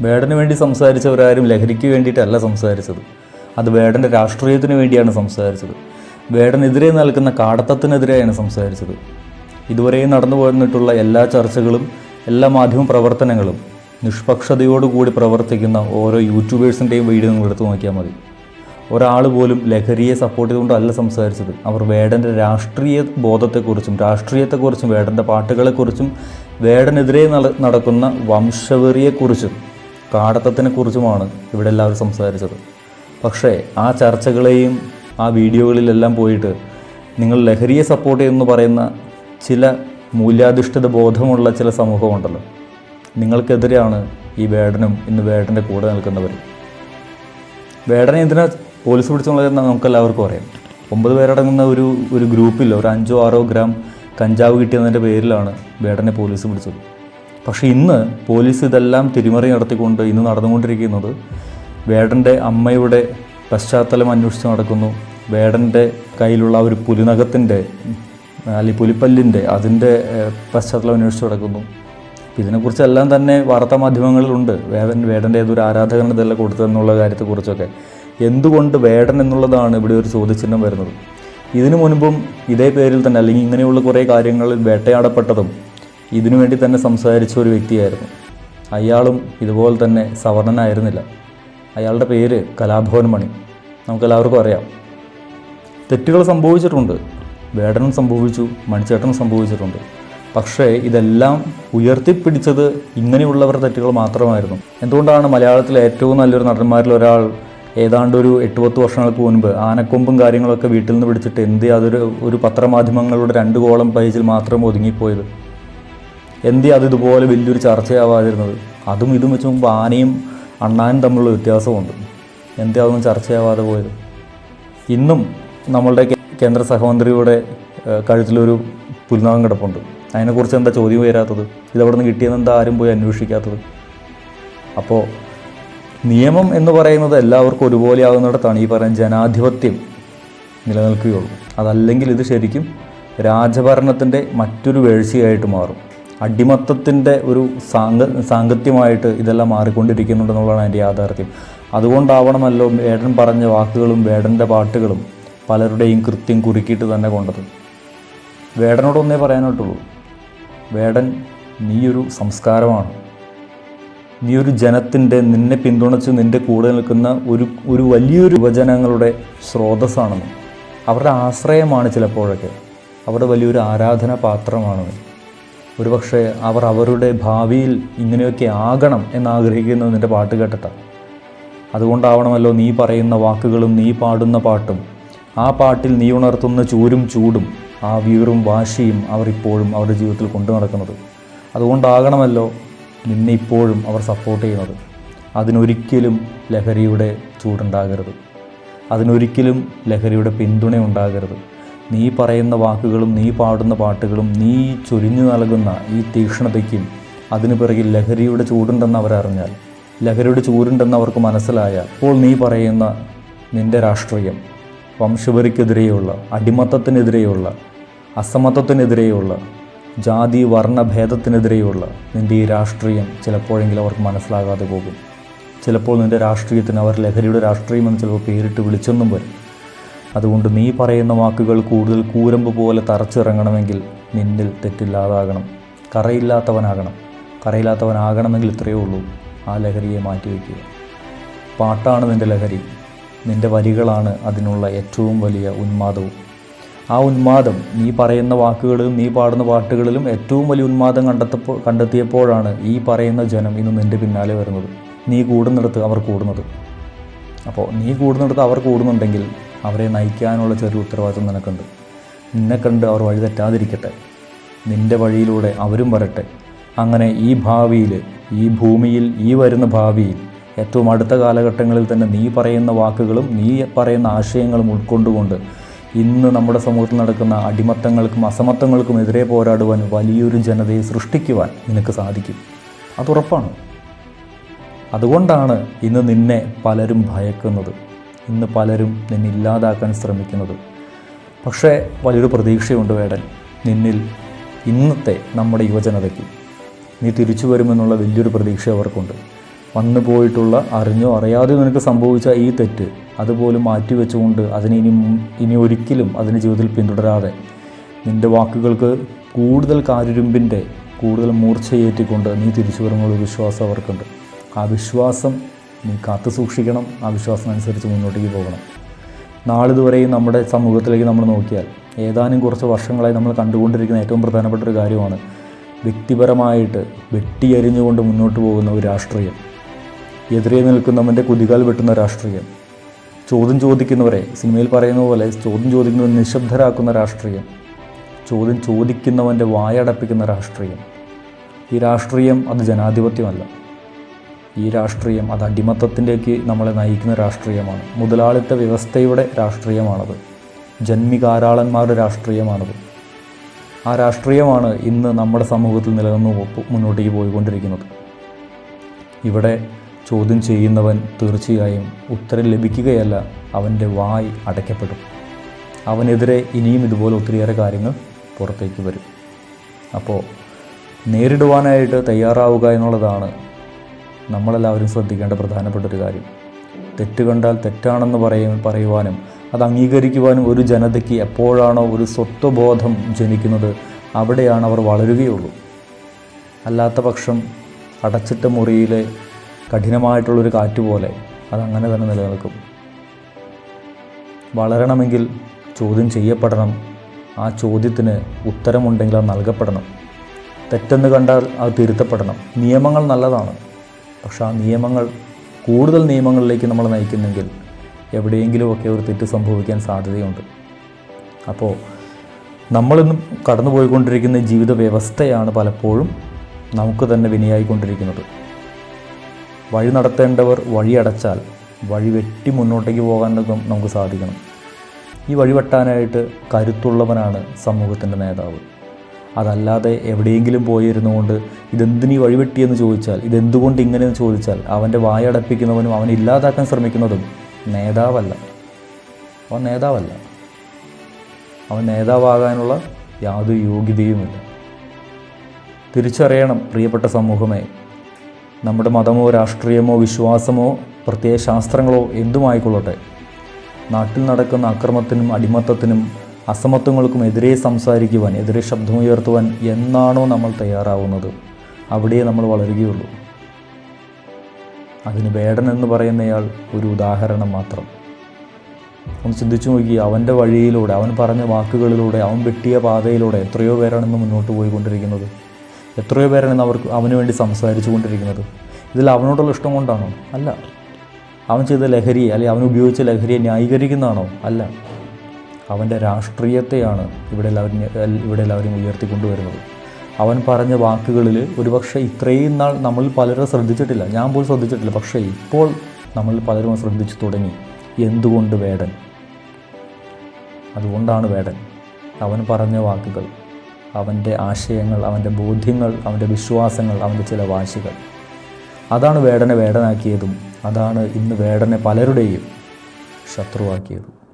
വേടന് വേണ്ടി സംസാരിച്ചവരാരും ലഹരിക്ക് വേണ്ടിയിട്ടല്ല സംസാരിച്ചത്. അത് വേടന്റെ രാഷ്ട്രീയത്തിന് വേണ്ടിയാണ് സംസാരിച്ചത്. വേടനെതിരെ നൽകുന്ന കാടത്തത്തിനെതിരെയാണ് സംസാരിച്ചത്. ഇതുവരെയും നടന്നു പോന്നിട്ടുള്ള എല്ലാ ചർച്ചകളും എല്ലാ മാധ്യമ പ്രവർത്തനങ്ങളും നിഷ്പക്ഷതയോടുകൂടി പ്രവർത്തിക്കുന്ന ഓരോ യൂട്യൂബേഴ്സിന്റെയും വീഡിയോ നിങ്ങൾ എടുത്തു നോക്കിയാൽ മതി. ഒരാൾ പോലും ലഹരിയെ സപ്പോർട്ട് ചെയ്തുകൊണ്ടല്ല സംസാരിച്ചത്. അവർ വേടന്റെ രാഷ്ട്രീയ ബോധത്തെക്കുറിച്ചും രാഷ്ട്രീയത്തെക്കുറിച്ചും വേടന്റെ പാട്ടുകളെക്കുറിച്ചും വേടനെതിരെ നട- നടക്കുന്ന വംശവെറിയെക്കുറിച്ചും കാടത്തത്തിനെക്കുറിച്ചുമാണ് ഇവിടെ എല്ലാവരും സംസാരിച്ചത്. പക്ഷേ ആ ചർച്ചകളെയും ആ വീഡിയോകളിലെല്ലാം പോയിട്ട് നിങ്ങൾ ലഹരിയെ സപ്പോർട്ട് ചെയ്യുമെന്ന് പറയുന്ന ചില മൂല്യാധിഷ്ഠിത ബോധമുള്ള ചില സമൂഹമുണ്ടല്ലോ. നിങ്ങൾക്കെതിരെയാണ് ഈ വേടനും ഇന്ന് വേടന്റെ കൂടെ നിൽക്കുന്നവർ. വേടനെ എന്തിനാ പോലീസ് പിടിച്ചുള്ളത് നമുക്ക് എല്ലാവർക്കും അറിയാം. ഒമ്പത് പേരടങ്ങുന്ന ഒരു ഒരു ഗ്രൂപ്പിൽ ഒരു അഞ്ചോ ആറോ ഗ്രാം കഞ്ചാവ് കിട്ടിയതിന്റെ പേരിലാണ് വേടനെ പോലീസ് പിടിച്ചത്. പക്ഷേ ഇന്ന് പോലീസ് ഇതെല്ലാം തിരിമറി നടത്തിക്കൊണ്ട് ഇന്ന് നടന്നുകൊണ്ടിരിക്കുന്നത് വേടന്റെ അമ്മയുടെ പശ്ചാത്തലം അന്വേഷിച്ച് നടക്കുന്നു. വേടന്റെ കയ്യിലുള്ള ഒരു പുലിനഖത്തിന്റെ അല്ലെങ്കിൽ പുലിപ്പല്ലിന്റെ അതിന്റെ പശ്ചാത്തലം അന്വേഷിച്ച് നടക്കുന്നു. ഇതിനെക്കുറിച്ചെല്ലാം തന്നെ വാർത്താ മാധ്യമങ്ങളിലുണ്ട് വേടൻ വേടന്റെ ഏതൊരു ആരാധകന് ഇതെല്ലാം കൊടുത്തതെന്നുള്ള കാര്യത്തെക്കുറിച്ചൊക്കെ. എന്തുകൊണ്ട് വേടൻ എന്നുള്ളതാണ് ഇവിടെ ഒരു ചോദ്യചിഹ്നം വരുന്നത്. ഇതിനു മുൻപും ഇതേ പേരിൽ തന്നെ അല്ലെങ്കിൽ ഇങ്ങനെയുള്ള കുറേ കാര്യങ്ങളിൽ വേട്ടയാടപ്പെട്ടതും ഇതിനു വേണ്ടി തന്നെ സംസാരിച്ച ഒരു വ്യക്തിയായിരുന്നു. അയാളും ഇതുപോലെ തന്നെ സവർണനായിരുന്നില്ല. അയാളുടെ പേര് കലാഭവൻ മണി. നമുക്കെല്ലാവർക്കും അറിയാം. തെറ്റുകൾ സംഭവിച്ചിട്ടുണ്ട്. വേടനും സംഭവിച്ചു മണിച്ചേട്ടനും സംഭവിച്ചിട്ടുണ്ട്. പക്ഷേ ഇതെല്ലാം ഉയർത്തിപ്പിടിച്ചത് ഇങ്ങനെയുള്ളവരുടെ തെറ്റുകൾ മാത്രമായിരുന്നു. എന്തുകൊണ്ടാണ് മലയാളത്തിലെ ഏറ്റവും നല്ലൊരു നടന്മാരിൽ ഒരാൾ ഏതാണ്ട് ഒരു എട്ട് പത്ത് വർഷങ്ങൾക്ക് മുൻപ് ആനക്കൊമ്പും കാര്യങ്ങളൊക്കെ വീട്ടിൽ നിന്ന് പിടിച്ചിട്ട് എന്ത് അതൊരു ഒരു പത്രമാധ്യമങ്ങളുടെ രണ്ട് കോളം പേജിൽ മാത്രം ഒതുങ്ങിപ്പോയത്? എന്തേ അത് ഇതുപോലെ വലിയൊരു ചർച്ചയാവാതിരുന്നത്? അതും ഇതും വെച്ച് നോക്കുമ്പോൾ ആനയും അണ്ണാനും തമ്മിലുള്ള വ്യത്യാസമുണ്ട്. എന്തേ അതൊന്നും ചർച്ചയാവാതെ പോയത്? ഇന്നും നമ്മളുടെ കേന്ദ്ര സഹമന്ത്രിയുടെ കഴുത്തിലൊരു പുൽനാഗം കിടപ്പുണ്ട്. അതിനെക്കുറിച്ച് എന്താ ചോദ്യം വരാത്തത്? ഇതവിടെ നിന്ന് കിട്ടിയെന്ന് എന്താ ആരും പോയി അന്വേഷിക്കാത്തത്? അപ്പോൾ നിയമം എന്ന് പറയുന്നത് എല്ലാവർക്കും ഒരുപോലെ ആകുന്നിടത്താണ് ഈ പറയുന്ന ജനാധിപത്യം നിലനിൽക്കുകയുള്ളൂ. അതല്ലെങ്കിൽ ഇത് ശരിക്കും രാജഭരണത്തിന്റെ മറ്റൊരു വീഴ്ചയായിട്ട് മാറും. അടിമത്തത്തിന്റെ ഒരു സാങ്ക സാങ്കത്യമായിട്ട് ഇതെല്ലാം മാറിക്കൊണ്ടിരിക്കുന്നുണ്ടെന്നുള്ളതാണ് എന്റെ യാഥാർത്ഥ്യം. അതുകൊണ്ടാവണമല്ലോ വേടൻ പറഞ്ഞ വാക്കുകളും വേടന്റെ പാട്ടുകളും പലരുടെയും കൃത്യം കുറുക്കിയിട്ട് തന്നെ കൊണ്ടത്. വേടനോടൊന്നേ പറയാനായിട്ടുള്ളൂ. വേടൻ നീയൊരു സംസ്കാരമാണ്. നീ ഒരു ജനത്തിന്റെ നിന്നെ പിന്തുണച്ച് നിന്റെ കൂടെ നിൽക്കുന്ന ഒരു ഒരു വലിയൊരു യുവജനങ്ങളുടെ സ്രോതസ്സാണെന്ന്. അവരുടെ ആശ്രയമാണ് ചിലപ്പോഴൊക്കെ. അവരുടെ വലിയൊരു ആരാധന. ഒരുപക്ഷെ അവർ അവരുടെ ഭാവിയിൽ ഇങ്ങനെയൊക്കെ ആകണം എന്നാഗ്രഹിക്കുന്നത് നിന്റെ പാട്ട് കേട്ടിട്ടാണ് അതുകൊണ്ടാവണമല്ലോ നീ പറയുന്ന വാക്കുകളും നീ പാടുന്ന പാട്ടും. ആ പാട്ടിൽ നീ ഉണർത്തുന്ന ചൂരും ചൂടും ആ വീറും വാശിയും അവർ ഇപ്പോഴും അവരുടെ ജീവിതത്തിൽ കൊണ്ടു നടക്കുന്നത്. അതുകൊണ്ടാകണമല്ലോ നിന്നെ ഇപ്പോഴും അവർ സപ്പോർട്ട് ചെയ്യുന്നത്. അതിനൊരിക്കലും ലഹരിയുടെ ചൂടുണ്ടാകരുത്. അതിനൊരിക്കലും ലഹരിയുടെ പിന്തുണ ഉണ്ടാകരുത്. നീ പറയുന്ന വാക്കുകളും നീ പാടുന്ന പാട്ടുകളും നീ ചൊരിഞ്ഞു നൽകുന്ന ഈ തീക്ഷ്ണതയ്ക്കും അതിനു പിറകിൽ ലഹരിയുടെ ചൂടുണ്ടെന്ന് അവരറിഞ്ഞാൽ ലഹരിയുടെ ചൂടുണ്ടെന്ന് അവർക്ക് മനസ്സിലായ അപ്പോൾ നീ പറയുന്ന നിന്റെ രാഷ്ട്രീയം വംശപരിക്കെതിരെയുള്ള അടിമത്തത്തിനെതിരെയുള്ള അസമത്വത്തിനെതിരെയുള്ള ജാതി വർണ ഭേദത്തിനെതിരെയുള്ള നിന്റെ ഈ രാഷ്ട്രീയം ചിലപ്പോഴെങ്കിലും അവർക്ക് മനസ്സിലാകാതെ പോകും. ചിലപ്പോൾ നിന്റെ രാഷ്ട്രീയത്തിന് അവർ ലഹരിയുടെ രാഷ്ട്രീയം എന്ന് ചിലപ്പോൾ പേരിട്ട് വിളിച്ചെന്നും വരും. അതുകൊണ്ട് നീ പറയുന്ന വാക്കുകൾ കൂടുതൽ കൂരമ്പ് പോലെ തറച്ചിറങ്ങണമെങ്കിൽ നിന്നിൽ തെറ്റില്ലാതാകണം. കറയില്ലാത്തവനാകണം. കറയില്ലാത്തവനാകണമെങ്കിൽ ഇത്രയേ ഉള്ളൂ. ആ ലഹരിയെ മാറ്റിവെക്കുക പാട്ടാണ് നിന്റെ ലഹരി. നിന്റെ വരികളാണ് അതിനുള്ള ഏറ്റവും വലിയ ഉന്മാദവും. ആ ഉന്മാദം നീ പറയുന്ന വാക്കുകളിലും നീ പാടുന്ന പാട്ടുകളിലും ഏറ്റവും വലിയ ഉന്മാദം കണ്ടെത്തപ്പോൾ കണ്ടെത്തിയപ്പോഴാണ് ഈ പറയുന്ന ജനം ഇന്ന് നിന്റെ പിന്നാലെ വരുന്നത്. നീ കൂടുന്നിടത്ത് അവർ കൂടുന്നത്. അപ്പോൾ നീ കൂടുന്നിടത്ത് അവർ കൂടുന്നുണ്ടെങ്കിൽ അവരെ നയിക്കാനുള്ള ചെറിയ ഉത്തരവാദിത്വം നിനക്കുണ്ട്. നിന്നെ കണ്ട് അവർ വഴി തെറ്റാതിരിക്കട്ടെ. നിന്റെ വഴിയിലൂടെ അവരും വരട്ടെ. അങ്ങനെ ഈ ഭാവിയിൽ ഈ ഭൂമിയിൽ ഈ വരുന്ന ഭാവിയിൽ ഏറ്റവും അടുത്ത കാലഘട്ടങ്ങളിൽ തന്നെ നീ പറയുന്ന വാക്കുകളും നീ പറയുന്ന ആശയങ്ങളും ഉൾക്കൊണ്ടുകൊണ്ട് ഇന്ന് നമ്മുടെ സമൂഹത്തിൽ നടക്കുന്ന അടിമത്തങ്ങൾക്കും അസമത്വങ്ങൾക്കും എതിരെ പോരാടുവാൻ വലിയൊരു ജനതയെ സൃഷ്ടിക്കുവാൻ നിനക്ക് സാധിക്കും. അതുറപ്പാണ് അതുകൊണ്ടാണ് ഇന്ന് നിന്നെ പലരും ഭയക്കുന്നത്. ഇന്ന് പലരും നിന്നെ ഇല്ലാതാക്കാൻ ശ്രമിക്കുന്നത്. പക്ഷേ വലിയൊരു പ്രതീക്ഷയുണ്ട് വേടൻ. നിന്നിൽ ഇന്നത്തെ നമ്മുടെ യുവജനതയ്ക്ക്. നീ തിരിച്ചു വരുമെന്നുള്ള വലിയൊരു പ്രതീക്ഷ അവർക്കുണ്ട്. വന്നു പോയിട്ടുള്ള അറിഞ്ഞോ അറിയാതെയോ നിനക്ക് സംഭവിച്ച ഈ തെറ്റ് അതുപോലും മാറ്റിവെച്ചുകൊണ്ട് അതിനെ ഇനി ഇനി ഒരിക്കലും അതിന് ജീവിതത്തിൽ പിന്തുടരാതെ. നിന്റെ വാക്കുകൾക്ക് കൂടുതൽ കാരുരുമ്പിന്റെ കൂടുതൽ മൂർച്ചയേറ്റിക്കൊണ്ട് നീ തിരിച്ചു വരുമെന്നുള്ള വിശ്വാസം അവർക്കുണ്ട്. ആ വിശ്വാസം നീ കാത്തു സൂക്ഷിക്കണം ആ വിശ്വാസം അനുസരിച്ച് മുന്നോട്ടേക്ക് പോകണം. നാളിതുവരെയും നമ്മുടെ സമൂഹത്തിലേക്ക് നമ്മൾ നോക്കിയാൽ ഏതാനും കുറച്ച് വർഷങ്ങളായി നമ്മൾ കണ്ടുകൊണ്ടിരിക്കുന്ന ഏറ്റവും പ്രധാനപ്പെട്ട ഒരു കാര്യമാണ് വ്യക്തിപരമായിട്ട് വെട്ടിയരിഞ്ഞുകൊണ്ട് മുന്നോട്ട് പോകുന്ന ഒരു രാഷ്ട്രീയം. എതിരെ നിൽക്കുന്നവന്റെ കുതികാൽ വെട്ടുന്ന രാഷ്ട്രീയം. ചോദ്യം ചോദിക്കുന്നവരെ സിനിമയിൽ പറയുന്ന പോലെ ചോദ്യം ചോദിക്കുന്നവർ നിശബ്ദരാക്കുന്ന രാഷ്ട്രീയം. ചോദ്യം ചോദിക്കുന്നവന്റെ വായടപ്പിക്കുന്ന രാഷ്ട്രീയം. ഈ രാഷ്ട്രീയം അത് ജനാധിപത്യമല്ല. ഈ രാഷ്ട്രീയം അത് അടിമത്തത്തിലേക്ക് നമ്മളെ നയിക്കുന്ന രാഷ്ട്രീയമാണ്. മുതലാളിത്ത വ്യവസ്ഥയുടെ രാഷ്ട്രീയമാണത്. ജന്മികാരാളന്മാരുടെ രാഷ്ട്രീയമാണത്. ആ രാഷ്ട്രീയമാണ് ഇന്ന് നമ്മുടെ സമൂഹത്തിൽ നിലനിന്ന് മുന്നോട്ടേക്ക് പോയിക്കൊണ്ടിരിക്കുന്നത്. ഇവിടെ ചോദ്യം ചെയ്യുന്നവൻ തീർച്ചയായും ഉത്തരം ലഭിക്കുകയല്ല അവന്റെ വായ് അടയ്ക്കപ്പെടും. അവനെതിരെ ഇനിയും ഇതുപോലെ ഒത്തിരിയേറെ കാര്യങ്ങൾ പുറത്തേക്ക് വരും. അപ്പോൾ നേരിടുവാനായിട്ട് തയ്യാറാവുക എന്നുള്ളതാണ് നമ്മളെല്ലാവരും ശ്രദ്ധിക്കേണ്ട പ്രധാനപ്പെട്ട ഒരു കാര്യം. തെറ്റ് കണ്ടാൽ തെറ്റാണെന്ന് പറയും പറയുവാനും അത് അംഗീകരിക്കുവാനും ഒരു ജനതയ്ക്ക് എപ്പോഴാണോ ഒരു സ്വത്വബോധം ജനിക്കുന്നത് അവിടെയാണ് അവർ വളരുകയുള്ളൂ. അല്ലാത്ത പക്ഷം അടച്ചിട്ട മുറിയിലെ കഠിനമായിട്ടുള്ളൊരു കാറ്റ് പോലെ അതങ്ങനെ തന്നെ നിലനിൽക്കും. വളരണമെങ്കിൽ ചോദ്യം ചെയ്യപ്പെടണം. ആ ചോദ്യത്തിന് ഉത്തരമുണ്ടെങ്കിൽ അത് നൽകപ്പെടണം. തെറ്റെന്ന് കണ്ടാൽ അത് തിരുത്തപ്പെടണം. നിയമങ്ങൾ നല്ലതാണ്. പക്ഷെ ആ നിയമങ്ങൾ കൂടുതൽ നിയമങ്ങളിലേക്ക് നമ്മൾ നയിക്കുന്നെങ്കിൽ എവിടെയെങ്കിലുമൊക്കെ ഒരു തെറ്റ് സംഭവിക്കാൻ സാധ്യതയുണ്ട്. അപ്പോൾ നമ്മളിന്നും കടന്നുപോയിക്കൊണ്ടിരിക്കുന്ന ജീവിത വ്യവസ്ഥയാണ് പലപ്പോഴും നമുക്ക് തന്നെ വിനയായിക്കൊണ്ടിരിക്കുന്നത്. വഴി നടത്തേണ്ടവർ വഴി അടച്ചാൽ വഴി വെട്ടി മുന്നോട്ടേക്ക് പോകാനൊന്നും നമുക്ക് സാധിക്കണം. ഈ വഴിവെട്ടാനായിട്ട് കരുത്തുള്ളവനാണ് സമൂഹത്തിന്റെ നേതാവ്. അതല്ലാതെ എവിടെയെങ്കിലും പോയിരുന്നു കൊണ്ട് ഇതെന്തിനീ വഴിവെട്ടിയെന്ന് ചോദിച്ചാൽ ഇതെന്തുകൊണ്ട് ഇങ്ങനെയെന്ന് ചോദിച്ചാൽ അവന്റെ വായടപ്പിക്കുന്നവനും അവൻ ഇല്ലാതാക്കാൻ ശ്രമിക്കുന്നതും നേതാവല്ല. അവൻ നേതാവല്ല. അവൻ നേതാവാകാനുള്ള യാതൊരു യോഗ്യതയുമില്ല. തിരിച്ചറിയണം പ്രിയപ്പെട്ട സമൂഹമേ നമ്മുടെ മതമോ രാഷ്ട്രീയമോ വിശ്വാസമോ പ്രത്യേക ശാസ്ത്രങ്ങളോ എന്തുമായിക്കൊള്ളട്ടെ? നാട്ടിൽ നടക്കുന്ന അക്രമത്തിനും അടിമത്തത്തിനും അസമത്വങ്ങൾക്കും എതിരെ സംസാരിക്കുവാൻ എതിരെ ശബ്ദമുയർത്തുവാൻ എന്നാണോ നമ്മൾ തയ്യാറാവുന്നത്? അവിടെ നമ്മൾ വളരുകയുള്ളൂ. അതിന് വേടൻ എന്ന് പറയുന്നയാൾ ഒരു ഉദാഹരണം മാത്രം. ഒന്ന് ചിന്തിച്ചു നോക്കി അവന്റെ വഴിയിലൂടെ അവൻ പറഞ്ഞ വാക്കുകളിലൂടെ അവൻ വെട്ടിയ പാതയിലൂടെ എത്രയോ പേരാണ് ഇന്ന് മുന്നോട്ട് പോയിക്കൊണ്ടിരിക്കുന്നത്. എത്രയോ പേരാണ് അവർക്ക് അവന് വേണ്ടി സംസാരിച്ചു കൊണ്ടിരിക്കുന്നത്. ഇതിൽ അവനോടുള്ള ഇഷ്ടം കൊണ്ടാണോ? അല്ല. അവൻ ചെയ്ത ലഹരിയെ അല്ലെങ്കിൽ അവൻ ഉപയോഗിച്ച ലഹരിയെ ന്യായീകരിക്കുന്നതാണോ? അല്ല. അവന്റെ രാഷ്ട്രീയത്തെയാണ് ഇവിടെ എല്ലാവരും ഇവിടെ എല്ലാവരും ഉയർത്തിക്കൊണ്ടുവരുന്നത്. അവൻ പറഞ്ഞ വാക്കുകളിൽ ഒരുപക്ഷെ ഇത്രയും നാൾ നമ്മൾ പലരും ശ്രദ്ധിച്ചിട്ടില്ല. ഞാൻ പോലും ശ്രദ്ധിച്ചിട്ടില്ല. പക്ഷേ ഇപ്പോൾ നമ്മൾ പലരും ശ്രദ്ധിച്ചു തുടങ്ങി. എന്തുകൊണ്ട് വേടൻ? അതുകൊണ്ടാണ് വേടൻ. അവൻ പറഞ്ഞ വാക്കുകൾ അവന്റെ ആശയങ്ങൾ അവന്റെ ബോധ്യങ്ങൾ അവന്റെ വിശ്വാസങ്ങൾ അവന്റെ ചില വാശികൾ. അതാണ് വേടനെ വേടനാക്കിയതും അതാണ് ഇന്ന് വേടനെ പലരുടെയും ശത്രുവാക്കിയതും.